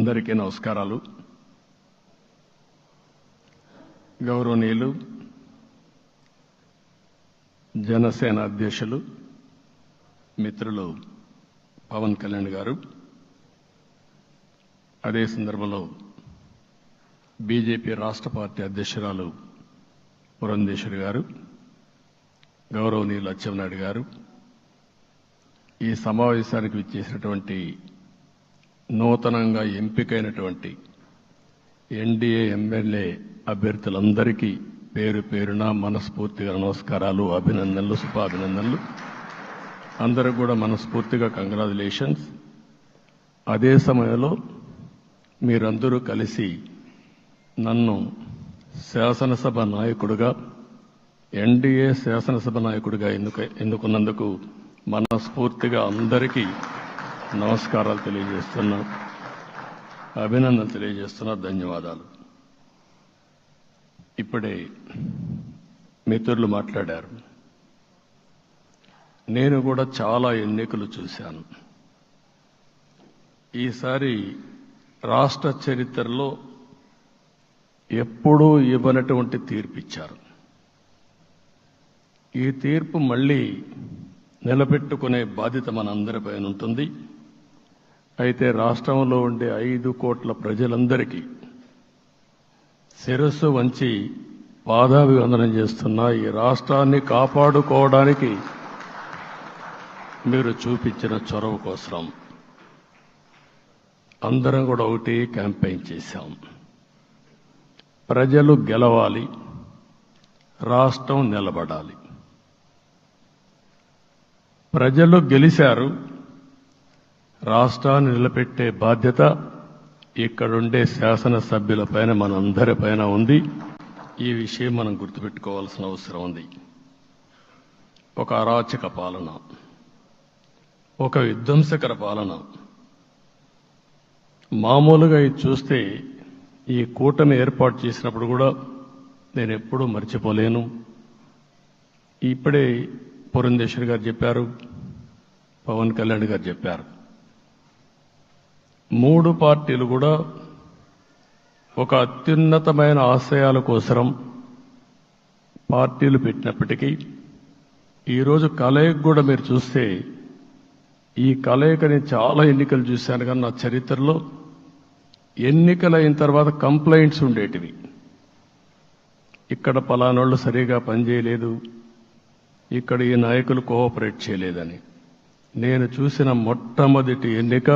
అందరికీ నమస్కారాలు. గౌరవనీయులు జనసేన అధ్యక్షులు మిత్రులు పవన్ కళ్యాణ్ గారు. అదే సందర్భంలో బీజేపీ రాష్ట్ర పార్టీ అధ్యక్షురాలు పురంధేశ్వరి గారు గౌరవనీయులు అచ్చెన్నాయుడు గారు. ఈ సమావేశానికి విచ్చేసినటువంటి నూతనంగా ఎంపికైనటువంటి ఎన్డీఏ ఎమ్మెల్యే అభ్యర్థులందరికీ పేరు పేరున మనస్ఫూర్తిగా నమస్కారాలు అభినందనలు శుభాభినందనలు. అందరూ కూడా మనస్ఫూర్తిగా కంగ్రాచులేషన్స్. అదే సమయంలో మీరందరూ కలిసి నన్ను శాసనసభ నాయకుడుగా ఎన్డీఏ శాసనసభ నాయకుడిగా ఎందుకు ఎందుకున్నందుకు మనస్ఫూర్తిగా అందరికీ నమస్కారాలు తెలియజేస్తున్నా అభినందనలు తెలియజేస్తున్నా ధన్యవాదాలు. ఇప్పుడే మిత్రులు మాట్లాడారు. నేను కూడా చాలా ఎన్నికలు చూశాను. ఈసారి రాష్ట్ర చరిత్రలో ఎప్పుడూ ఇవ్వనటువంటి తీర్పు ఇచ్చారు. ఈ తీర్పు మళ్ళీ నిలబెట్టుకునే బాధ్యత మనందరిపైన ఉంటుంది. అయితే రాష్ట్రంలో ఉండే ఐదు కోట్ల ప్రజలందరికీ శిరస్సు వంచి పాదాభివందనం చేస్తున్న ఈ రాష్ట్రాన్ని కాపాడుకోవడానికి మీరు చూపించిన చొరవ కోసం అందరం కూడా ఒకటి క్యాంపెయిన్ చేశాం. ప్రజలు గెలవాలి రాష్ట్రం నిలబడాలి. ప్రజలు గెలిచారు రాష్ట్రాన్ని నిలబెట్టే బాధ్యత ఇక్కడుండే శాసనసభ్యులపైన మనందరిపైన ఉంది. ఈ విషయం మనం గుర్తుపెట్టుకోవాల్సిన అవసరం ఉంది. ఒక అరాచక పాలన ఒక విధ్వంసకర పాలన. మామూలుగా ఇది చూస్తే ఈ కూటమి ఏర్పాటు చేసినప్పుడు కూడా నేను ఎప్పుడూ మర్చిపోలేను. ఇప్పుడే పురంధేశ్వరి గారు చెప్పారు పవన్ కళ్యాణ్ గారు చెప్పారు. మూడు పార్టీలు కూడా ఒక అత్యున్నతమైన ఆశయాల కోసరం పార్టీలు పెట్టినప్పటికీ. ఈరోజు కలయిక కూడా మీరు చూస్తే ఈ కలయికని చాలా ఎన్నికలు చూశాను కానీ నా చరిత్రలో ఎన్నికలైన తర్వాత కంప్లైంట్స్ ఉండేటివి. ఇక్కడ పలానోళ్ళు సరిగా పనిచేయలేదు ఇక్కడ ఈ నాయకులు కోఆపరేట్ చేయలేదని. నేను చూసిన మొట్టమొదటి ఎన్నిక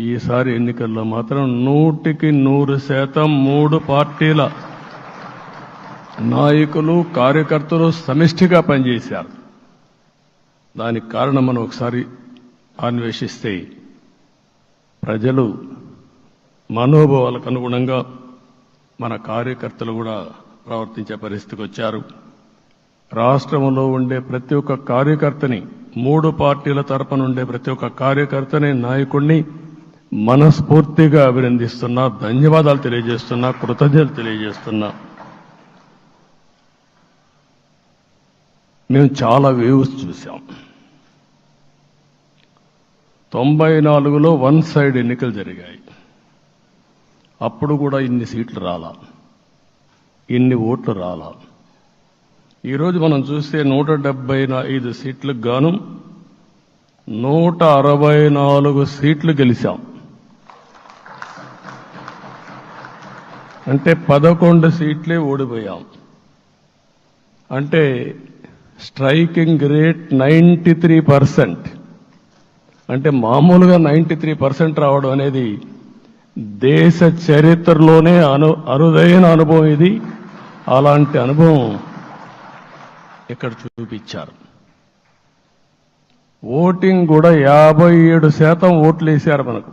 ఈసారి ఎన్నికల్లో మాత్రం నూటికి నూరు శాతం మూడు పార్టీల నాయకులు కార్యకర్తలు సమిష్టిగా పనిచేశారు. దానికి కారణం మనం ఒకసారి అన్వేషిస్తే ప్రజలు మనోభావాలకు అనుగుణంగా మన కార్యకర్తలు కూడా ప్రవర్తించే పరిస్థితికి వచ్చారు. రాష్ట్రంలో ఉండే ప్రతి ఒక్క కార్యకర్తని మూడు పార్టీల తరపున ఉండే ప్రతి ఒక్క కార్యకర్తని నాయకుడిని మనస్ఫూర్తిగా అభినందిస్తున్నా ధన్యవాదాలు తెలియజేస్తున్నా కృతజ్ఞతలు తెలియజేస్తున్నా. మేము చాలా వ్యూస్ చూసాం తొంభై నాలుగులో వన్ సైడ్ ఎన్నికలు జరిగాయి. అప్పుడు కూడా ఇన్ని సీట్లు రాలా. ఇన్ని ఓట్లు రాలా. ఈరోజు మనం చూస్తే నూట డెబ్బై ఐదు సీట్లకు గాను నూట అరవై నాలుగు సీట్లు గెలిచాం. అంటే పదకొండు సీట్లే ఓడిపోయాం. అంటే striking rate ninety three percent. అంటే మామూలుగా నైంటీ త్రీ పర్సెంట్ రావడం అనేది దేశ చరిత్రలోనే అను అరుదైన అనుభవం ఇది. అలాంటి అనుభవం ఇక్కడ చూపించారు. ఓటింగ్ కూడా యాభై ఏడు శాతం ఓట్లు వేశారు మనకు.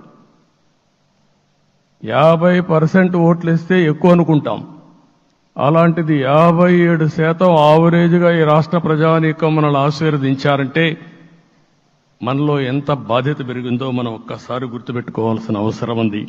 యాభై పర్సెంట్ ఓట్లు ఇస్తే ఎక్కువ అనుకుంటాం. అలాంటిది యాభై ఏడు శాతం ఆవరేజ్గా ఈ రాష్ట్ర ప్రజానీకం మనల్ని ఆశీర్వదించారంటే మనలో ఎంత బాధ్యత పెరిగిందో మనం ఒక్కసారి గుర్తుపెట్టుకోవాల్సిన అవసరం ఉంది.